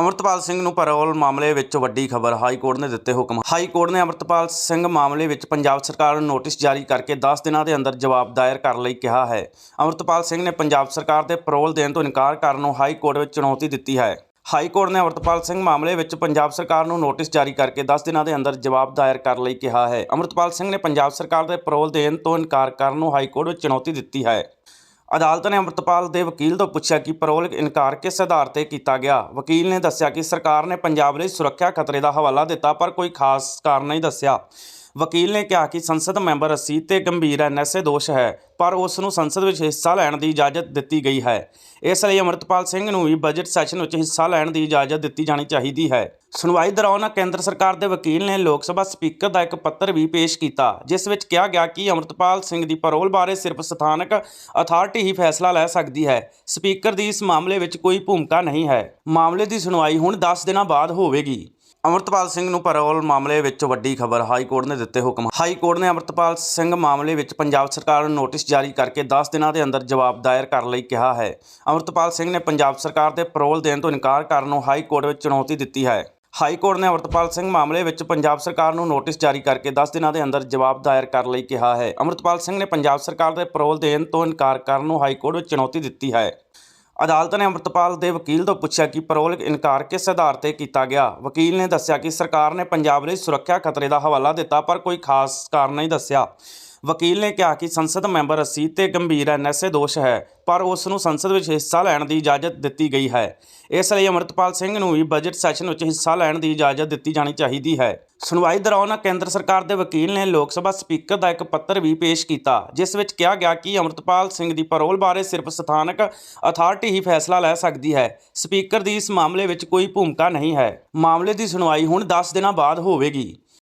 ਅਮਰਤਪਾਲ ਸਿੰਘ ਨੂੰ ਪੈਰੋਲ ਮਾਮਲੇ ਵਿੱਚ ਵੱਡੀ ਖਬਰ ਹਾਈ ਕੋਰਟ ਨੇ ਦਿੱਤੇ ਹੁਕਮ। ਹਾਈ ਕੋਰਟ ਨੇ ਅਮਰਤਪਾਲ ਸਿੰਘ ਮਾਮਲੇ ਵਿੱਚ ਪੰਜਾਬ ਸਰਕਾਰ ਨੂੰ ਨੋਟਿਸ ਜਾਰੀ ਕਰਕੇ 10 ਦਿਨਾਂ ਦੇ ਅੰਦਰ ਜਵਾਬ ਦਾਇਰ ਕਰਨ ਲਈ ਕਿਹਾ ਹੈ। ਅਮਰਤਪਾਲ ਸਿੰਘ ਨੇ ਪੰਜਾਬ ਸਰਕਾਰ ਦੇ ਪੈਰੋਲ ਦੇਣ ਤੋਂ ਇਨਕਾਰ ਕਰਨ ਨੂੰ ਹਾਈ ਕੋਰਟ ਵਿੱਚ ਚੁਣੌਤੀ ਦਿੱਤੀ ਹੈ। ਹਾਈ ਕੋਰਟ ਨੇ ਅਮਰਤਪਾਲ ਸਿੰਘ ਮਾਮਲੇ ਵਿੱਚ ਪੰਜਾਬ ਸਰਕਾਰ ਨੂੰ ਨੋਟਿਸ ਜਾਰੀ ਕਰਕੇ 10 ਦਿਨਾਂ ਦੇ ਅੰਦਰ ਜਵਾਬ ਦਾਇਰ ਕਰਨ ਲਈ ਕਿਹਾ ਹੈ। ਅਮਰਤਪਾਲ ਸਿੰਘ ਨੇ ਪੰਜਾਬ ਸਰਕਾਰ ਦੇ ਪੈਰੋਲ ਦੇਣ ਤੋਂ ਇਨਕਾਰ ਕਰਨ ਨੂੰ ਹਾਈ ਕੋਰਟ ਵਿੱਚ ਚੁਣੌਤੀ ਦਿੱਤੀ ਹੈ। ਅਦਾਲਤ ਨੇ ਅੰਮ੍ਰਿਤਪਾਲ ਦੇ ਵਕੀਲ ਤੋਂ ਪੁੱਛਿਆ ਕਿ ਪੈਰੋਲ ਇਨਕਾਰ ਕਿਸ ਆਧਾਰ ਤੇ ਕੀਤਾ ਗਿਆ? ਵਕੀਲ ਨੇ ਦੱਸਿਆ ਕਿ ਸਰਕਾਰ ਨੇ ਪੰਜਾਬ ਲਈ ਸੁਰੱਖਿਆ ਖਤਰੇ ਦਾ ਹਵਾਲਾ ਦਿੱਤਾ, ਪਰ ਕੋਈ ਖਾਸ ਕਾਰਨ ਨਹੀਂ ਦੱਸਿਆ। ਵਕੀਲ ਨੇ ਕਿਹਾ ਕਿ ਸੰਸਦ ਮੈਂਬਰ ਰਸੀਦ ਤੇ ਗੰਭੀਰ ਐਨਐਸਏ ਦੋਸ਼ ਹੈ, ਪਰ ਉਸ ਨੂੰ ਸੰਸਦ ਵਿੱਚ ਹਿੱਸਾ ਲੈਣ ਦੀ ਇਜਾਜ਼ਤ ਦਿੱਤੀ ਗਈ ਹੈ। ਇਸ ਲਈ ਅਮਰਤਪਾਲ ਸਿੰਘ ਨੂੰ ਵੀ ਬਜਟ ਸੈਸ਼ਨ ਵਿੱਚ ਹਿੱਸਾ ਲੈਣ ਦੀ ਇਜਾਜ਼ਤ ਦਿੱਤੀ ਜਾਣੀ ਚਾਹੀਦੀ ਹੈ। ਸੁਣਵਾਈ ਦੌਰਾਨ ਕੇਂਦਰ ਸਰਕਾਰ ਦੇ ਵਕੀਲ ਨੇ ਲੋਕ ਸਭਾ ਸਪੀਕਰ ਦਾ ਇੱਕ ਪੱਤਰ ਵੀ ਪੇਸ਼ ਕੀਤਾ, ਜਿਸ ਵਿੱਚ ਕਿਹਾ ਗਿਆ ਕਿ ਅਮਰਤਪਾਲ ਸਿੰਘ ਦੀ ਪਰੋਲ ਬਾਰੇ ਸਿਰਫ ਸਥਾਨਕ ਅਥਾਰਟੀ ਹੀ ਫੈਸਲਾ ਲੈ ਸਕਦੀ ਹੈ। ਸਪੀਕਰ ਦੀ ਇਸ ਮਾਮਲੇ ਵਿੱਚ ਕੋਈ ਭੂਮਿਕਾ ਨਹੀਂ ਹੈ। ਮਾਮਲੇ ਦੀ ਸੁਣਵਾਈ ਹੁਣ 10 ਦਿਨਾਂ ਬਾਅਦ ਹੋਵੇਗੀ। ਅਮਰਤਪਾਲ ਸਿੰਘ ਨੂੰ ਪੈਰੋਲ ਮਾਮਲੇ ਵਿੱਚ ਵੱਡੀ ਖਬਰ ਹਾਈ ਕੋਰਟ ਨੇ ਦਿੱਤੇ ਹੁਕਮ। ਹਾਈ ਕੋਰਟ ਨੇ ਅਮਰਤਪਾਲ ਸਿੰਘ ਮਾਮਲੇ ਵਿੱਚ ਪੰਜਾਬ ਸਰਕਾਰ ਨੂੰ ਨੋਟਿਸ ਜਾਰੀ ਕਰਕੇ 10 ਦਿਨਾਂ ਦੇ ਅੰਦਰ ਜਵਾਬ ਦਾਇਰ ਕਰਨ ਲਈ ਕਿਹਾ ਹੈ। ਅਮਰਤਪਾਲ ਸਿੰਘ ਨੇ ਪੰਜਾਬ ਸਰਕਾਰ ਦੇ ਪੈਰੋਲ ਦੇਣ ਤੋਂ ਇਨਕਾਰ ਕਰਨ ਨੂੰ ਹਾਈ ਕੋਰਟ ਵਿੱਚ ਚੁਣੌਤੀ ਦਿੱਤੀ ਹੈ। ਹਾਈ ਕੋਰਟ ਨੇ ਅਮਰਤਪਾਲ ਸਿੰਘ ਮਾਮਲੇ ਵਿੱਚ ਪੰਜਾਬ ਸਰਕਾਰ ਨੂੰ ਨੋਟਿਸ ਜਾਰੀ ਕਰਕੇ 10 ਦਿਨਾਂ ਦੇ ਅੰਦਰ ਜਵਾਬ ਦਾਇਰ ਕਰਨ ਲਈ ਕਿਹਾ ਹੈ। ਅਮਰਤਪਾਲ ਸਿੰਘ ਨੇ ਪੰਜਾਬ ਸਰਕਾਰ ਦੇ ਪੈਰੋਲ ਦੇਣ ਤੋਂ ਇਨਕਾਰ ਕਰਨ ਨੂੰ ਹਾਈ ਕੋਰਟ ਵਿੱਚ ਚੁਣੌਤੀ ਦਿੱਤੀ ਹੈ। ਅਦਾਲਤ ਨੇ ਅੰਮ੍ਰਿਤਪਾਲ ਦੇ ਵਕੀਲ ਤੋਂ ਪੁੱਛਿਆ ਕਿ ਪੈਰੋਲ ਇਨਕਾਰ ਕਿਸ ਆਧਾਰ ਤੇ ਕੀਤਾ ਗਿਆ? ਵਕੀਲ ਨੇ ਦੱਸਿਆ ਕਿ ਸਰਕਾਰ ਨੇ ਪੰਜਾਬ ਲਈ ਸੁਰੱਖਿਆ ਖਤਰੇ ਦਾ ਹਵਾਲਾ ਦਿੱਤਾ, ਪਰ ਕੋਈ ਖਾਸ ਕਾਰਨ ਨਹੀਂ ਦੱਸਿਆ। ਵਕੀਲ ਨੇ ਕਿਹਾ ਕਿ ਸੰਸਦ ਮੈਂਬਰ ਰਸੀਦ ਤੇ ਗੰਭੀਰ ਐਨਐਸਏ ਦੋਸ਼ ਹੈ, ਪਰ ਉਸ ਨੂੰ ਸੰਸਦ ਵਿੱਚ ਹਿੱਸਾ ਲੈਣ ਦੀ ਇਜਾਜ਼ਤ ਦਿੱਤੀ ਗਈ ਹੈ। ਇਸ ਲਈ ਅਮਰਤਪਾਲ ਸਿੰਘ ਨੂੰ ਵੀ ਬਜਟ ਸੈਸ਼ਨ ਵਿੱਚ ਹਿੱਸਾ ਲੈਣ ਦੀ ਇਜਾਜ਼ਤ ਦਿੱਤੀ ਜਾਣੀ ਚਾਹੀਦੀ ਹੈ। ਸੁਣਵਾਈ ਦੌਰਾਨ ਕੇਂਦਰ ਸਰਕਾਰ ਦੇ ਵਕੀਲ ਨੇ ਲੋਕ ਸਭਾ ਸਪੀਕਰ ਦਾ ਇੱਕ ਪੱਤਰ ਵੀ ਪੇਸ਼ ਕੀਤਾ, ਜਿਸ ਵਿੱਚ ਕਿਹਾ ਗਿਆ ਕਿ ਅਮਰਤਪਾਲ ਸਿੰਘ ਦੀ ਪਰੋਲ ਬਾਰੇ ਸਿਰਫ ਸਥਾਨਕ ਅਥਾਰਟੀ ਹੀ ਫੈਸਲਾ ਲੈ ਸਕਦੀ ਹੈ। ਸਪੀਕਰ ਦੀ ਇਸ ਮਾਮਲੇ ਵਿੱਚ ਕੋਈ ਭੂਮਿਕਾ ਨਹੀਂ ਹੈ। ਮਾਮਲੇ ਦੀ ਸੁਣਵਾਈ ਹੁਣ 10 ਦਿਨਾਂ ਬਾਅਦ ਹੋਵੇਗੀ।